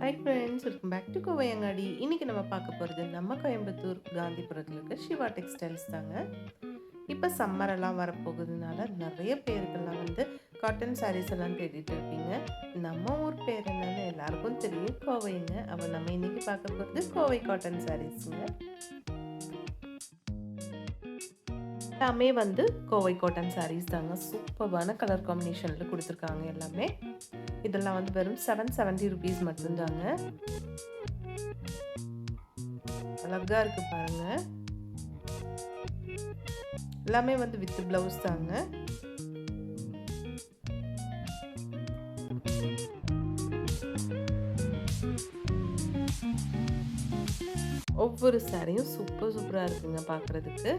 Hi friends welcome back to Kovaiyangadi இன்றைக்கி நம்ம பார்க்க போகிறது நம்ம கோயம்புத்தூர் காந்திபுரத்தில் இருக்க சிவா டெக்ஸ்டைல்ஸ் தாங்க. இப்போ சம்மர் எல்லாம் வரப்போகுதுனால நிறைய பேருக்கெல்லாம் வந்து காட்டன் சாரீஸ் எல்லாம் தேடிட்டு இருப்பீங்க. நம்ம ஊர் பேர் என்னன்னு எல்லாருக்கும் தெரியும். கோவைங்க. அப்போ நம்ம இன்றைக்கி பார்க்க போகிறது கோவை காட்டன் சாரீஸுங்க எல்லாமே வந்து கோவை காட்டன் சாரீஸ் தாங்க. சூப்பர்வான கலர் காம்பினேஷனில் கொடுத்துருக்காங்க எல்லாமே. இதெல்லாம் வந்து வெறும் செவன் செவன்ட்டி ருபீஸ் மட்டும்தாங்க. அழகாக இருக்கு பாருங்க. எல்லாமே வந்து வித் பிளவுஸ் தாங்க. ஒவ்வொரு சாரியும் சூப்பர் சூப்பராக இருக்குங்க பார்க்குறதுக்கு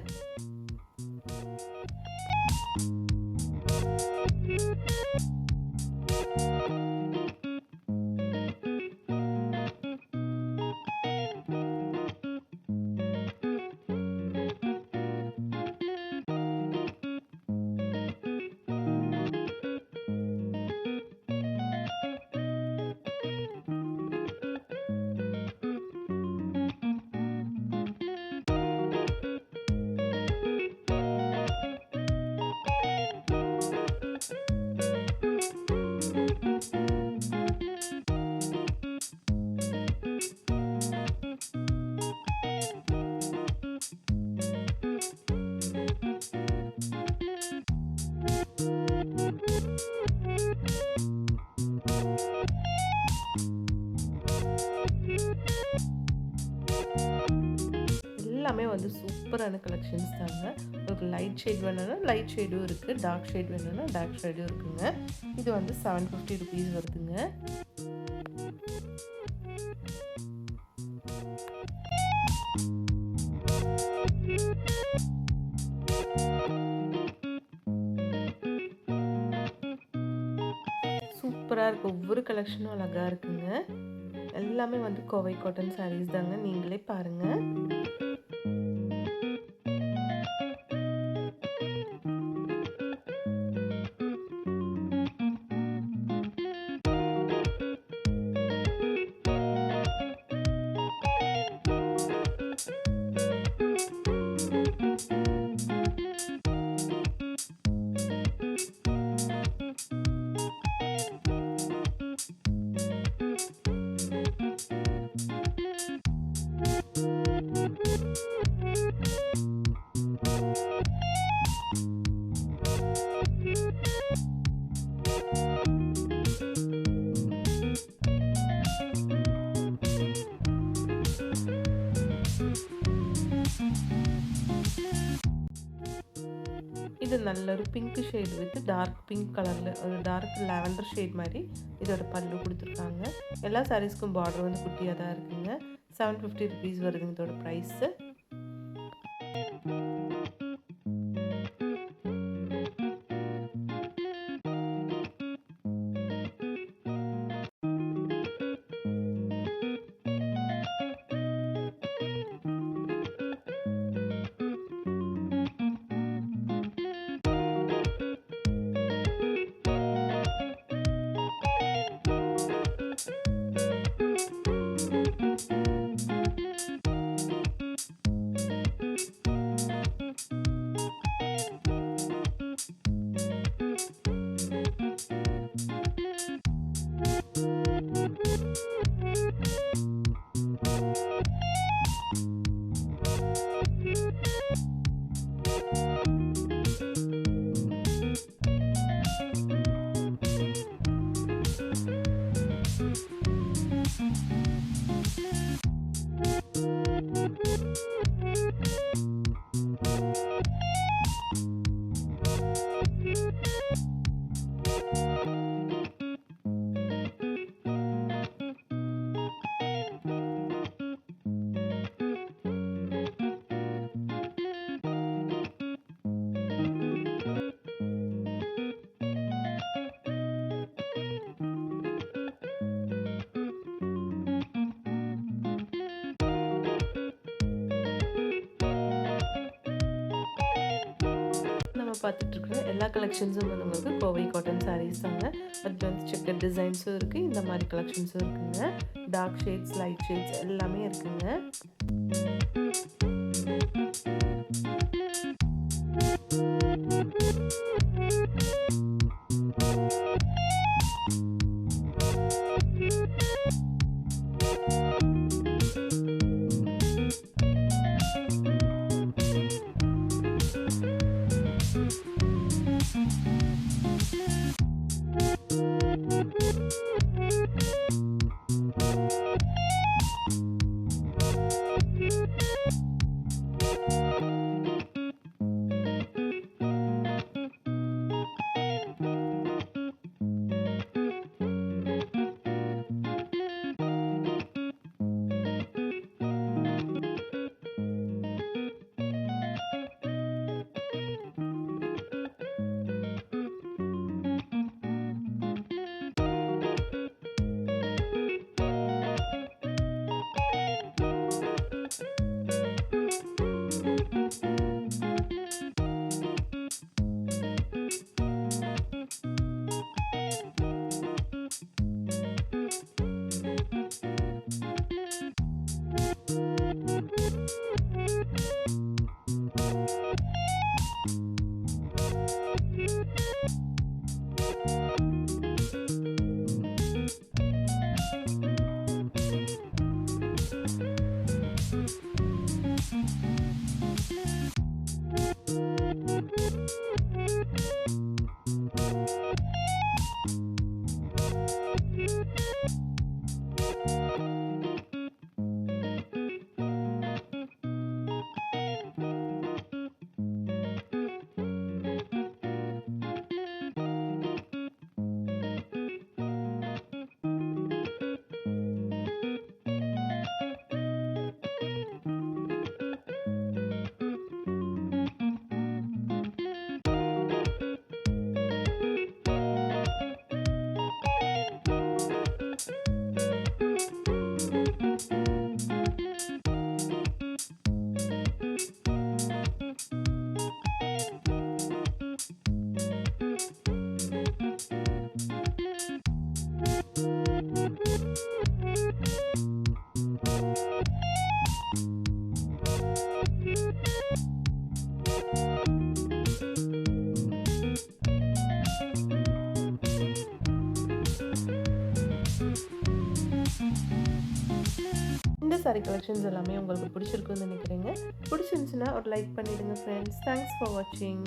எல்லாமே வந்து சூப்பரான கலெக்ஷன்ஸ் தாங்க. உங்களுக்கு லைட் ஷேட் வேணும்னா லைட் ஷேடும் இருக்குது டார்க் ஷேட் வேணும்னா டார்க் ஷேடும் இருக்குங்க. இது வந்து செவன் ஃபிஃப்டி ருபீஸ் வருதுங்க. சூப்பராக இருக்குது ஒவ்வொரு கலெக்ஷனும் அழகாக இருக்குங்க. எல்லாமே வந்து கோவை காட்டன் சாரீஸ் தாங்க. நீங்களே பாருங்கள் இது நல்ல ஒரு pink shade with dark pink கலரில் ஒரு டார்க் லாவெண்டர் ஷேட் மாதிரி இதோட பல்லு கொடுத்துருக்காங்க. எல்லா சாரீஸ்க்கும் பார்டர் வந்து குட்டியாக தான் இருக்குங்க. செவன் ஃபிஃப்டி ருபீஸ் வருதுங்க இதோட ப்ரைஸு Thank you. பார்த்துட்ருக்குற எல்லா கலெக்ஷன்ஸும் வந்து உங்களுக்கு கோவை காட்டன் சாரீஸ் தாங்க. அதில் வந்து செக்கர் டிசைன்ஸும் இருக்குது இந்த மாதிரி கலெக்ஷன்ஸும் இருக்குங்க. டார்க் ஷேட்ஸ் லைட் ஷேட்ஸ் எல்லாமே இருக்குங்க. சாரி கலெக்ஷன்ஸ் எல்லாமே உங்களுக்கு பிடிச்சிருக்குன்னு நினைக்கிறீங்க. பிடிச்சிருந்துச்சுன்னா ஒரு லைக் பண்ணிடுங்க ஃப்ரெண்ட்ஸ் தேங்க்ஸ் ஃபார் வாட்சிங்